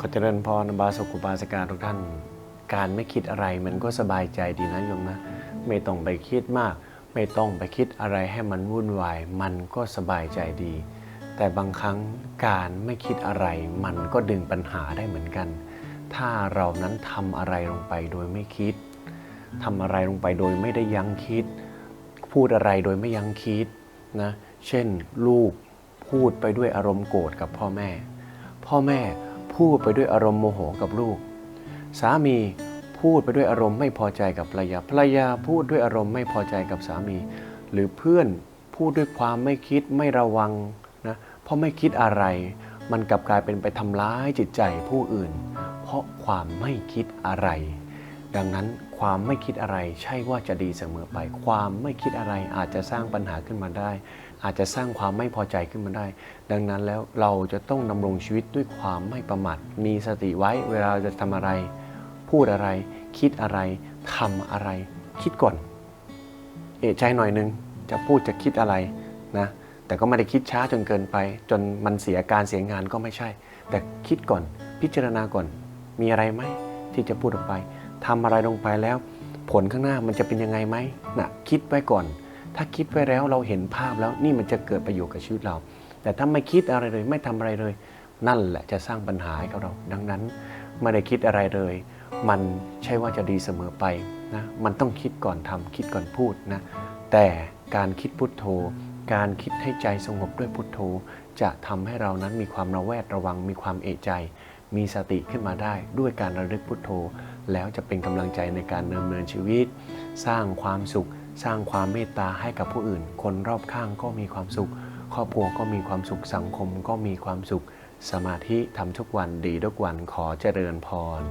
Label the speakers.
Speaker 1: ขอเจริญพรบาสกุบาสกาทุกท่าน การไม่คิดอะไรมันก็สบายใจดีนะโยมนะ ไม่ต้องไปคิดมาก ไม่ต้องไปคิดอะไรให้มันวุ่นวาย มันก็สบายใจดี แต่บางครั้งการไม่คิดอะไร มันก็ดึงปัญหาได้เหมือนกัน ถ้าเรานั้นทำอะไรลงไปโดยไม่คิดทำอะไรลงไปโดยไม่ได้ยั้งคิด พูดอะไรโดยไม่ยั้งคิดนะ เช่น ลูกพูดไปด้วยอารมณ์โกรธกับพ่อแม่ พ่อแม่ พูดไปด้วยอารมณ์โมโหกับลูก สามีพูดไปด้วยอารมณ์ไม่พอใจกับภรรยาภรรยาพูดด้วยอารมณ์ไม่พอใจกับสามี หรือเพื่อนพูดด้วยความไม่คิดไม่ระวังนะเพราะไม่คิดอะไร มันกลับกลายเป็นไปทำร้ายจิตใจผู้อื่น เพราะความไม่คิดอะไร ดังนั้นความไม่คิดอะไรใช่ว่าจะดีเสมอไป ความไม่คิดอะไรอาจจะสร้างปัญหาขึ้นมาได้ อาจจะสร้างความไม่พอใจขึ้นมาได้ ดังนั้นแล้วเราจะต้องดำรงชีวิตด้วยความไม่ประมาทมีสติไว้เวลาจะทำอะไร พูดอะไร คิดอะไรทำอะไร คิดก่อน เอะใจหน่อยนึง จะพูดจะคิดอะไรนะแต่ก็ไม่ได้คิดช้าจนเกินไป จนมันเสียการเสียงานก็ไม่ใช่ แต่คิดก่อนพิจารณาก่อน มีอะไรไหมที่จะพูดออกไป ทำอะไรลงไปแล้ว ผลข้างหน้ามันจะเป็นยังไงไหมนะคิดไว้ก่อน ถ้าคิดไว้แล้วเราเห็นภาพแล้วนี่มันจะเกิดประโยชน์กับชีวิตเรา แต่ถ้าไม่คิดอะไรเลยไม่ทำอะไรเลย นั่นแหละจะสร้างปัญหาให้กับเรา ดังนั้นไม่ได้คิดอะไรเลย มันใช่ว่าจะดีเสมอไปนะมันต้องคิดก่อนทำคิดก่อนพูดนะแต่การคิดพุทโธ การคิดให้ใจสงบด้วยพุทโธ จะทำให้เรานั้นมีความระแวดระวังมีความเอะใจ มีสติขึ้นมาได้ด้วยการระลึกพุทโธ แล้วจะเป็นกำลังใจในการดำเนินชีวิต สร้างความสุข สร้างความเมตตาให้กับผู้อื่น คนรอบข้างก็มีความสุข ครอบครัวก็มีความสุขสังคมก็มีความสุข สมาธิทำทุกวันดีทุกวันขอเจริญพร